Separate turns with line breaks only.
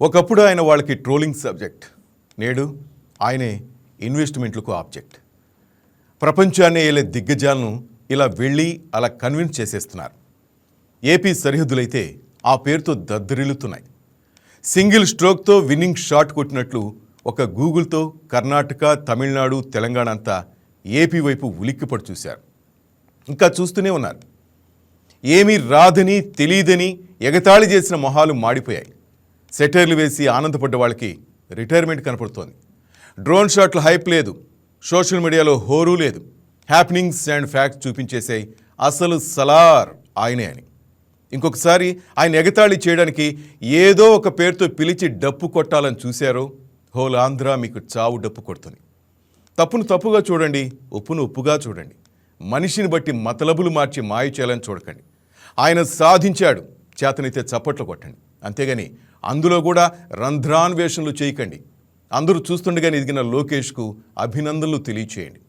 ఒకప్పుడు ఆయన వాళ్ళకి ట్రోలింగ్ సబ్జెక్ట్ నేడు ఆయనే ఇన్వెస్ట్మెంట్లకు ఆబ్జెక్ట్. ప్రపంచాన్ని ఏలే దిగ్గజాలను ఇలా వెళ్ళి అలా కన్విన్స్ చేసేస్తున్నారు. ఏపీ సరిహద్దులైతే ఆ పేరుతో దద్దరిల్లుతున్నాయి సింగిల్ స్ట్రోక్తో విన్నింగ్ షాట్ కొట్టినట్లు ఒక గూగుల్తో కర్ణాటక తమిళనాడు తెలంగాణ అంతా ఏపీ వైపు ఉలిక్కిపడి చూశారు. ఇంకా చూస్తూనే ఉన్నారు. ఏమీ రాదని తెలియదని ఎగతాళి చేసిన మొహాలు మాడిపోయాయి. సెటైర్లు వేసి ఆనందపడ్డ వాళ్ళకి రిటైర్మెంట్ కనపడుతోంది. డ్రోన్ షాట్లు హైప్ లేదు. సోషల్ మీడియాలో హోరు లేదు. హ్యాపెనింగ్స్ అండ్ ఫ్యాక్ట్స్ చూపించేసే అసలు సలార్ ఆయనే అని. ఇంకొకసారి ఆయన ఎగతాళి చేయడానికి ఏదో ఒక పేరుతో పిలిచి డప్పు కొట్టాలని చూశారో హోల్ ఆంధ్ర మీకు చావు డప్పు కొడుతుంది. తప్పును తప్పుగా చూడండి ఉప్పును ఉప్పుగా చూడండి. మనిషిని బట్టి మతలబులు మార్చి మాయ చేయాలని చూడకండి. ఆయన సాధించాడు చేతనైతే చప్పట్లు కొట్టండి. అంతేగాని అందులో కూడా రంధ్రాన్వేషణలు చేయకండి. అందరూ చూస్తుండగానే ఎదిగిన లోకేష్కు అభినందనలు తెలియచేయండి.